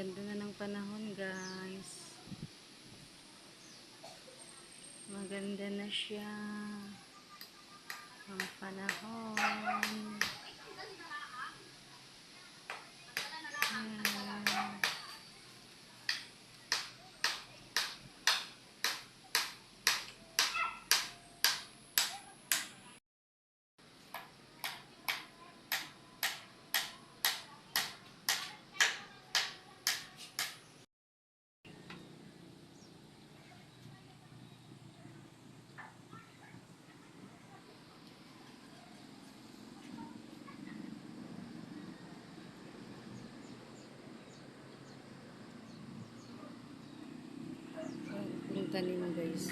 ganda na ng panahon guys. Maganda na siya. Ang panahon. tanim guys.